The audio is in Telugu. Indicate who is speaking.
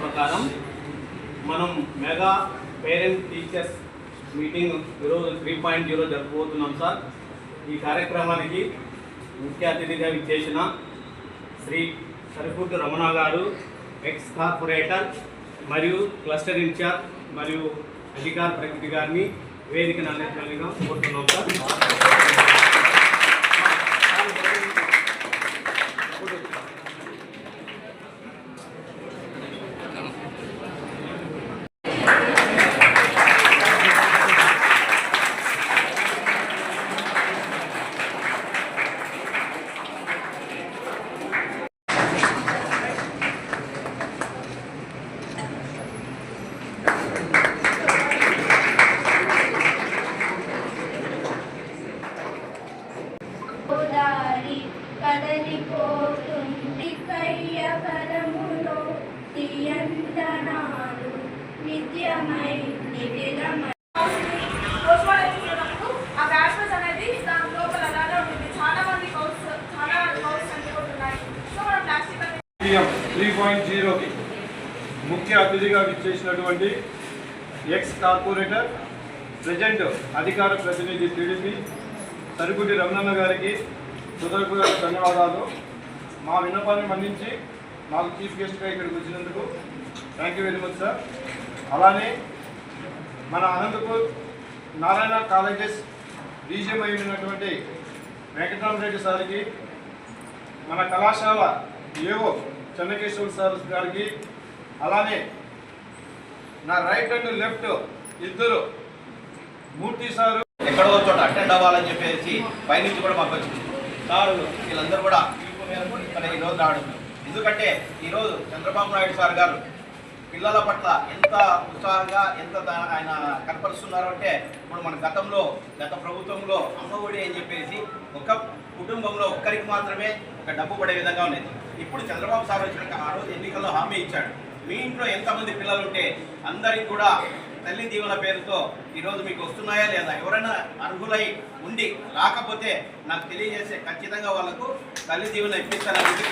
Speaker 1: ప్రకారం మనం మెగా పేరెంట్ టీచర్స్ మీటింగ్ ఈరోజు త్రీ పాయింట్ జీరో జరుపుకోతున్నాం సార్. ఈ కార్యక్రమానికి ముఖ్య అతిథిగా విచ్చేసిన శ్రీ సరిపూర్తి రమణ గారు ఎక్స్ కార్పొరేటర్ మరియు క్లస్టర్ ఇన్ఛార్జ్ మరియు అధికార ప్రగతి గారిని వేదికను అందించాలిగా కోరుతున్నాం సార్.
Speaker 2: కదలిపోతుంది కయ్య కలములో తీయంతనాలు నిత్యమై నిధిలమై
Speaker 3: రోజువారీప్పుడు ఆ బ్యాచ్మెస్ అనేది దాని లోపల అలానే ఉంటుంది. చాలా మంది కౌస్ చాలా కౌస్ చనిపోతున్నాయి సో మనం ప్లాస్టిక్ అనేది
Speaker 4: పిఎం త్రీ పాయింట్ జీరోకి ముఖ్య అతిథిగా విచ్చేసినటువంటి ఎక్స్ కార్పొరేటర్ ప్రజెంట్ అధికార ప్రతినిధి టీడీపీ సరిపుటి రమణన్న గారికి హృదయపూర్వక ధన్యవాదాలు. మా విన్నపాన్ని మన్నించి మాకు చీఫ్ గెస్ట్గా ఇక్కడికి వచ్చినందుకు thank you very much sir అలానే మన అనంతపూర్ నారాయణ కాలేజెస్ డీజీఎం అయినటువంటి వెంకటరామరెడ్డి సార్కి మన కళాశాల ఏవో చెన్నకేశ్వర సార్ గారికి అలానే నా రైట్ అండ్ లెఫ్ట్ ఇద్దరు మూర్తి సారు.
Speaker 5: ఎక్కడో ఒక చోట అటెండ్ అవ్వాలని చెప్పేసి పైనుంచి కూడా మాకు వచ్చింది నాడు వీళ్ళందరూ కూడా పిలుపు మేరకు ఇక్కడ ఈరోజు రావడం ఎందుకంటే ఈరోజు చంద్రబాబు నాయుడు సార్ గారు పిల్లల పట్ల ఎంత ఉత్సాహంగా ఎంత ఆయన కనపరుస్తున్నారు అంటే ఇప్పుడు మన గతంలో గత ప్రభుత్వంలో అమ్మఒడి అని చెప్పేసి ఒక కుటుంబంలో ఒక్కరికి మాత్రమే ఒక డబ్బు పడే విధంగా ఉండేది ఇప్పుడు చంద్రబాబు సార్ వచ్చినాక ఆ రోజు ఎన్నికల్లో హామీ ఇచ్చాడు. మీ ఇంట్లో ఎంతమంది పిల్లలు ఉంటే అందరికి కూడా తల్లి దీవెన పేరుతో ఈరోజు మీకు వస్తున్నాయా లేదా? ఎవరైనా అర్హులై ఉండి రాకపోతే నాకు తెలియజేస్తే ఖచ్చితంగా వాళ్ళకు తల్లి దీవెన ఇప్పిస్తానని